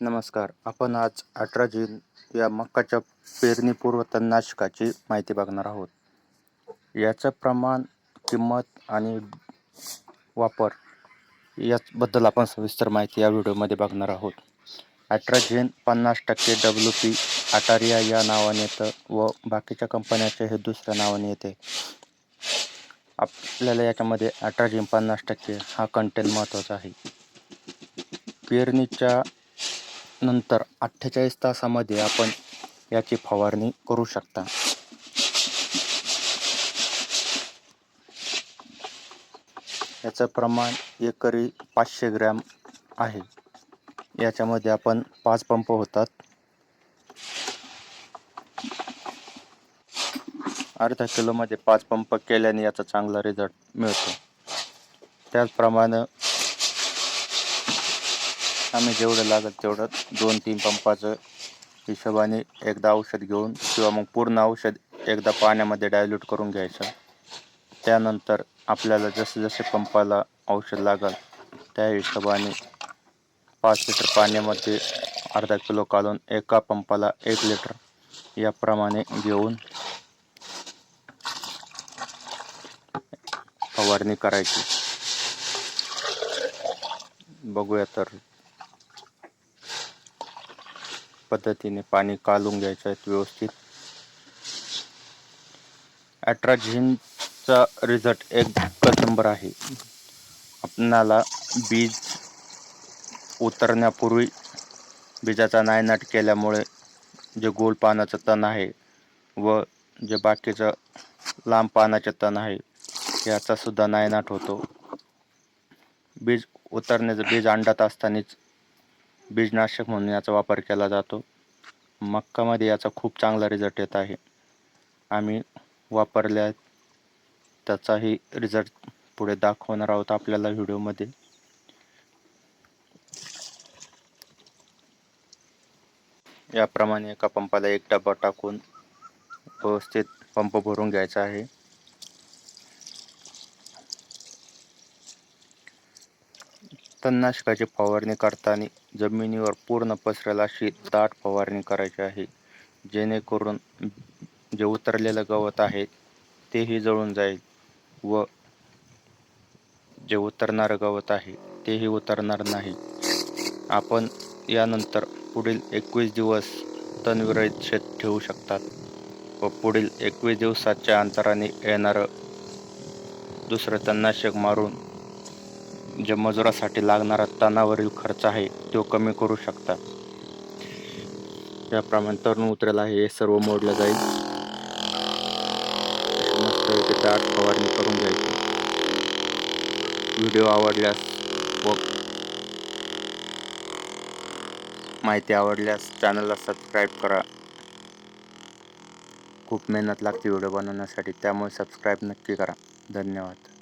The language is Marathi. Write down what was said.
नमस्कार. आपण आज अठरा जून या मक्काच्या पेरणीपूर्व तणनाशकाची माहिती बघणार आहोत. याचं प्रमाण किंमत आणि वापर याबद्दल आपण सविस्तर माहिती या व्हिडिओमध्ये बघणार आहोत. अठरा पन्नास टक्के डब्ल्यू पी अटारिया या नावाने येतं व बाकीच्या कंपन्याचे हे दुसऱ्या नावाने येते. आपल्याला याच्यामध्ये अठरा पन्नास टक्के हा कंटेंट महत्त्वाचा आहे. पेरणीच्या नंतर अठ्ठेचाळीस तासामध्ये आपण याची फवारणी करू शकता. याचं प्रमाण एकरी पाचशे ग्रॅम आहे. याच्यामध्ये आपण पाच पंप होतात. अर्धा किलोमध्ये पाच पंप केल्याने याचा चांगला रिझल्ट मिळतो. त्याचप्रमाणे आम्ही जेवढं लागत तेवढं दोन तीन पंपाचं हिशोबाने एकदा औषध घेऊन किंवा मग पूर्ण औषध एकदा पाण्यामध्ये डायल्यूट करून घ्यायचं. त्यानंतर आपल्याला जसे जसे पंपाला औषध लागल त्या हिशोबाने पाच लिटर पाण्यामध्ये अर्धा किलो काढून एका पंपाला एक लिटर याप्रमाणे घेऊन फवारणी करायची. बघूया तर पद्धतीने पाणी कालून घ्यायचं आहे व्यवस्थित. ॲट्राझिनचा रिझल्ट एकच नंबर आहे. आपणाला बीज उतरण्यापूर्वी बीजाचा नायनाट केल्यामुळे जे गोल पानाचं तण आहे व जे बाकीचं लांब पानाचे तण आहे याचा सुद्धा नायनाट होतो. बीज उतरण्याचं बीज अंडात असतानाच बीजनाशक म्हणून याचा वापर केला जातो. मक्कामध्ये याचा खूप चांगला रिझल्ट येत आहे. आम्ही वापरल्या त्याचाही रिझल्ट पुढे दाखवणार आहोत आपल्याला व्हिडिओमध्ये. याप्रमाणे एका पंपाला एक डबा टाकून व्यवस्थित पंप भरून घ्यायचा आहे. तणनाशकाची फवारणी करताना जमिनीवर पूर्ण पसरेल अशी दाट फवारणी करायची आहे. जेणेकरून जे उतरलेलं गवत आहे तेही जळून जाईल व जे उतरणारं गवत आहे तेही उतरणार नाही. आपण यानंतर पुढील एकवीस दिवस तणविरहित शेत ठेवू शकतात व पुढील एकवीस दिवसाच्या अंतराने येणारं दुसरं तणनाशक मारून जे मजुरासाठी लागणारा तणावरील खर्च आहे तो कमी करू शकता. त्याप्रमाणे तरुण उतरेल आहे हे सर्व मोडलं जाईल. मस्त दाट फवारणी करून घ्यायची. व्हिडिओ आवडल्यास व माहिती आवडल्यास चॅनलला सबस्क्राईब करा. खूप मेहनत लागते व्हिडिओ बनवण्यासाठी त्यामुळे सबस्क्राईब नक्की करा. धन्यवाद.